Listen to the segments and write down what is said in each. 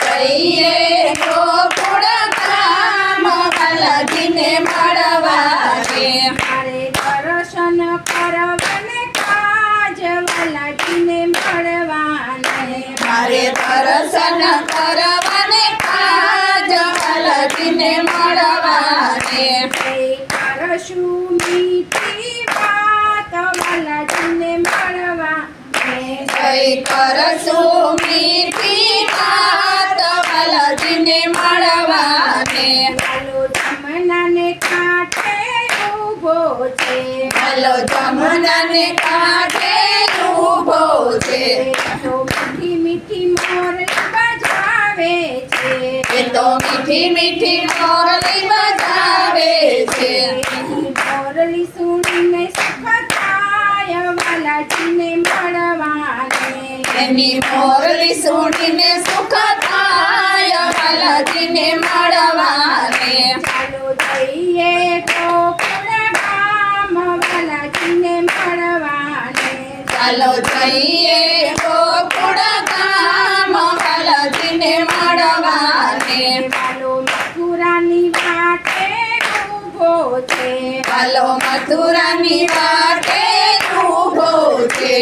चाहिए तो थोड़ा काम दिन मरवावे हरे दर्शन करवने काज वाला दिन हरे दर्शन करवने काज वाला दिन मरवाने करशु मीठी बात वाला दिन मरवाने करशु કાંદાને કાંઠે ઊભો છે મીઠી મીઠી મોરલી બજાવે છે એ તો મીઠી મીઠી મોરલી બજાવે છે મોરલી સુણીને સુખ થાય વાલાજીને મળવાને એની મોરલી સુણીને સુખ થાય વાલાજીને મળવાને ચાલો જઈએ ચાલો જઈએ ગોકુળ ગામ કાલજીને મળવાને ચાલો મથુરાની વાટે ઉભો છે ચાલો મથુરાની વાટે ઉભો છે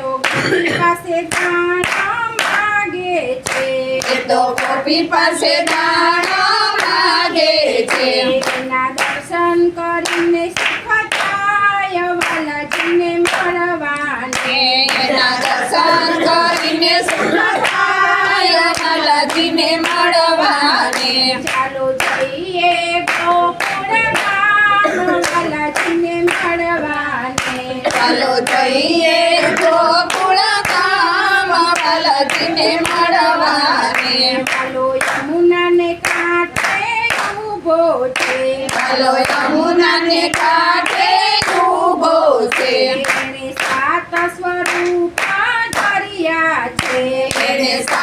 તો પાસે દાણા માગે છે તો કોપી પાસે દાણા માગે છે ચાલો જઈએ તો કુળા કામ વલજીને મળવાને ચાલો યમુનાને કાંઠે ઊભો છે ચાલો યમુનાને કાંઠે ઊભો છે એને સાત સ્વરૂપા ધર્યા છે એને સાત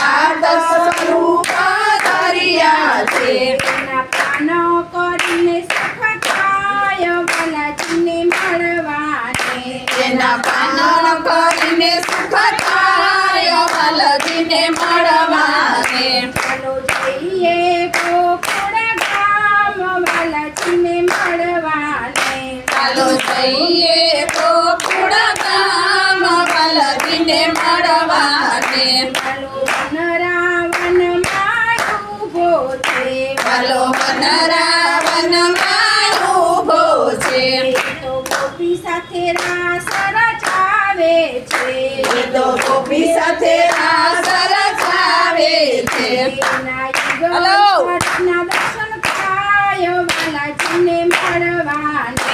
લાટી મે મડવાલે પાલો સઈએ કો પુડા કામ પાલે દિને મડવાલે પાલો મનરાવણ માં ઊભો છે પાલો મનરાવણ માં ઊભો છે એ તો ગોપી સાથે રાસ રચાવે છે એ તો ગોપી સાથે રાસ રચાવે છે હેલો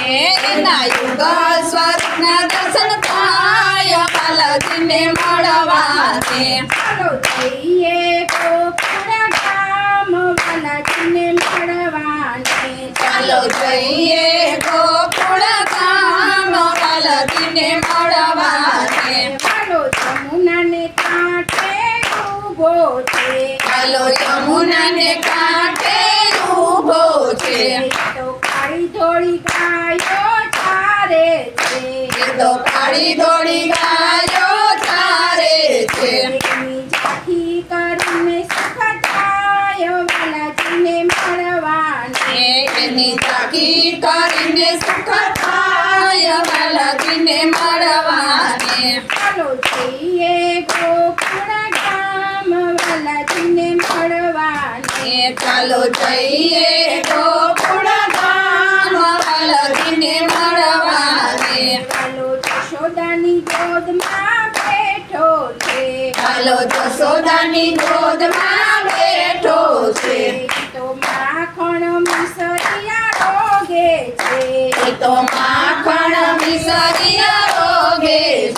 યુગ સ્વર્ણ દર્શન થાય બાલાજીને મળવા છે ચાલો જઈએ ગોકુળ ધામ બાલાજીને ચાલો જઈએ ગોકુળ ધામ બાલાજીને મળવા છે ચાલો જમુનાને કાંઠે ઉભો ચાલો જમુનાને કાંઠે ચાલો જઈએ ગોકુળ ગામ વાલાજીને ચાલો જઈએ ગોકુળ ગામ વાલાજીને ગોદમાં બેઠો છે ચાલો જશોદાની ગોદમાં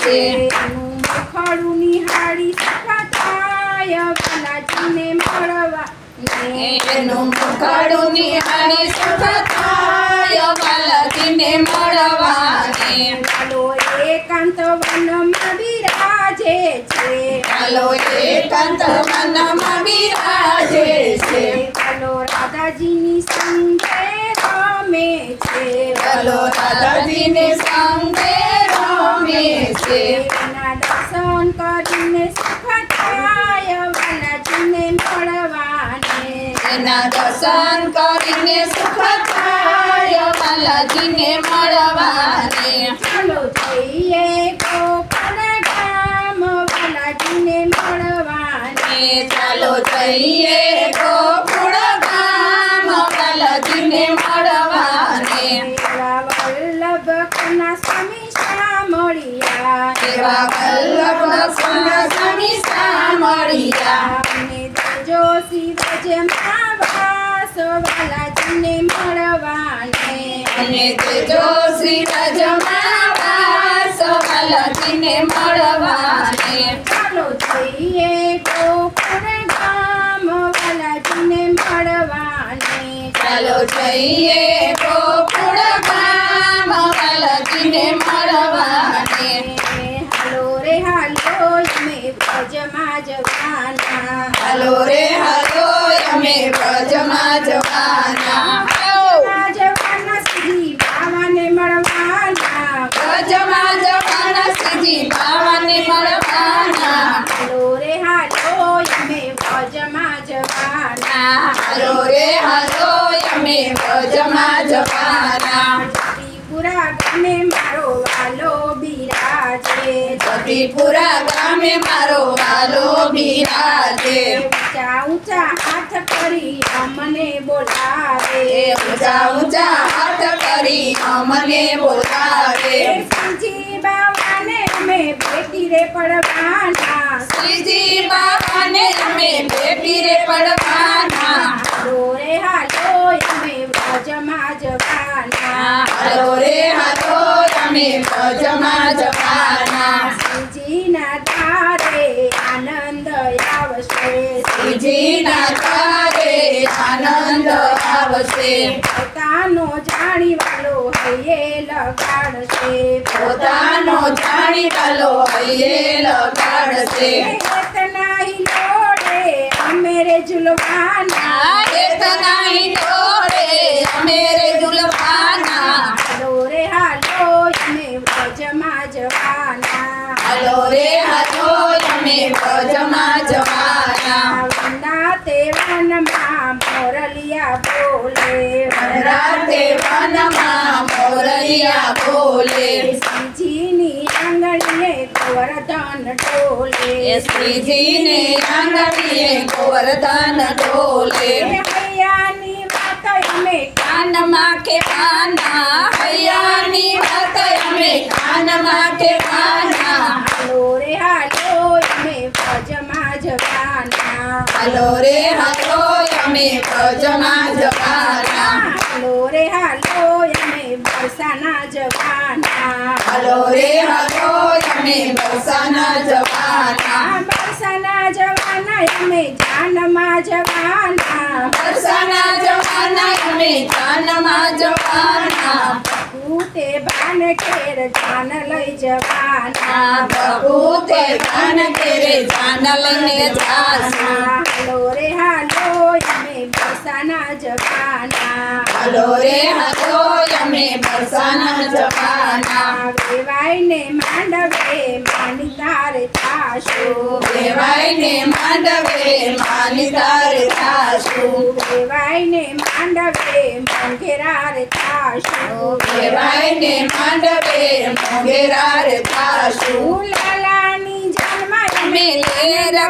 ખડું નિહાળી સખાતાય બાલાજીને છે ચાલો એકાંત વનમાં છે ચાલો છે ચાલો રાધાજીને દર્શન કરીને સુખ થાય વનજીને મળવાને એના દર્શન કરીને સુખ થાય વનજીને મળવાને ચાલો જઈએ કોપર ગામ વનજીને મળવાને ચાલો જઈએ કોપર અનેક જો શ્રી રજમાં સવલતીને મળવાને ચાલો જઈએ ગોકુળ ગામ વલતીને મળવાને ચાલો જઈએ ગોકુળ ગામ વલતીને મળવાને હલો રે હલો અમે ભજમાં જવાના હલો રે હલો અમે ભજમાં જવાના મે બો જમા જપારા તતિપુરા ગામે મારો વાલો બિરાજે તતિપુરા ગામે મારો વાલો બિરાજે ચાઉચા હાથ કરી અમને બોલાવે એ ચાઉચા હાથ કરી અમને બોલાવે સંજી બાવાને મે બેટી રે પડ जमा जमाना सिंजीना तारे आनंद आवशे सिंजीना तारे आनंद आवशे પોતાનો જાણી વાળો હઈએ લગડસે પોતાનો જાણી વાળો હઈએ લગડસે હેત નહીં તોડે અમેરે જુલવાના હેત નહીં તોડે અમેરે જુલવાનાલો રે હાલ ગૌરે હતો તમે વ્રજમાં જવાના વંદા તે વનમાં મોરલિયા બોલે વંદા તે વનમાં મોરલિયા બોલે શ્રીજીની આંગણીએ ગોવર્ધન ઢોલે શ્રીજીની આંગણીએ ગોવર્ધન ઢોલે कान के पाना हयानी बात हमें कान के पाना हलो रे हलो हमें फजमा जवाना हलो रे हलो हमें फजमा जवाना हलो रे हलो हमें बरसाना जवाना हलो रे हलो हमें बरसाना जवाना बरसाना जवाना हमें जानमा जवाना बरसाना स्वामी कानमा જવાના ભૂતે ભાન કેર જાન લઈ જવાના ભૂતે ભાન કેર જાન લઈને જાસા હાલો રે હાલો અમે બરસાના જપાના હલો રે હલો અમે બરસાના જપાના વેવાઈને માંડવે માની તારે થાશો વેવાઈને માંડવે માની તારે થાશો વેવાઈને માંડવે મોંઘેરાર થાશો વેવાઈને માંડવે મોંઘેરાર થાશો લાલાને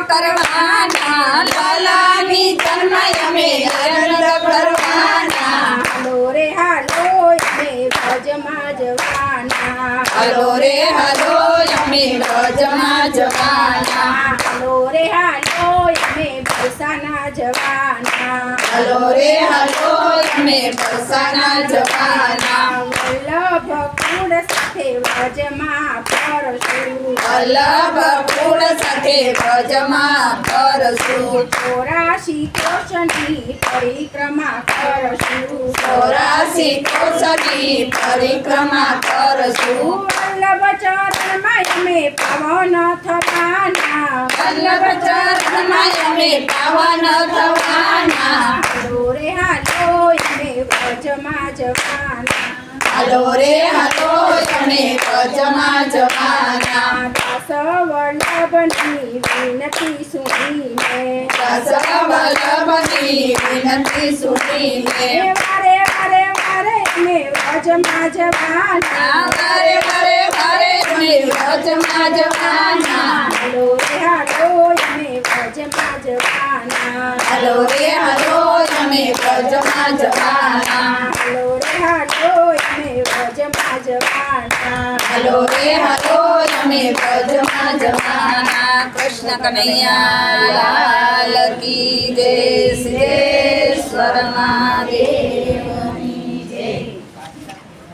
કરવાના લાલાની તન્મય અમે આનંદ કરવાના હલો રે હલો અમે ભજમાં જવાના હલો રે હલો અમે ભજમાં જવાના હલો રે હલો અમે ભસાના જવાના હલો રે હલો અમે ભસાના જવાના ભકુળ સાથે વ્રજમાં પરશું વલ્લભ કુળ સાથે વ્રજમાં પરશું ચોરાશી કોષની પરિક્રમા કરશું ચોરાશી કોષની પરિક્રમા કરશું વલ્લભ ચરણમાં અમે પવન થવાના વલ્લભ ચરણમાં અમે પવન થવાના જોરે હાલો અમે વ્રજમાં જવાના हलो रे हलो चने तो जमा जमाना वाला बनी विनती सुनी मारे मारे मारे मेरा जमा जमाना मारे मारे मारे मेरा जमा जमाना हलो रे हलो जमा जमाना अलोरे रे हलो जमे जमा जमाना हरो रे हरो हमें ब्रज मजमाना कृष्ण कन्हैया लाल की जय श्री शरणा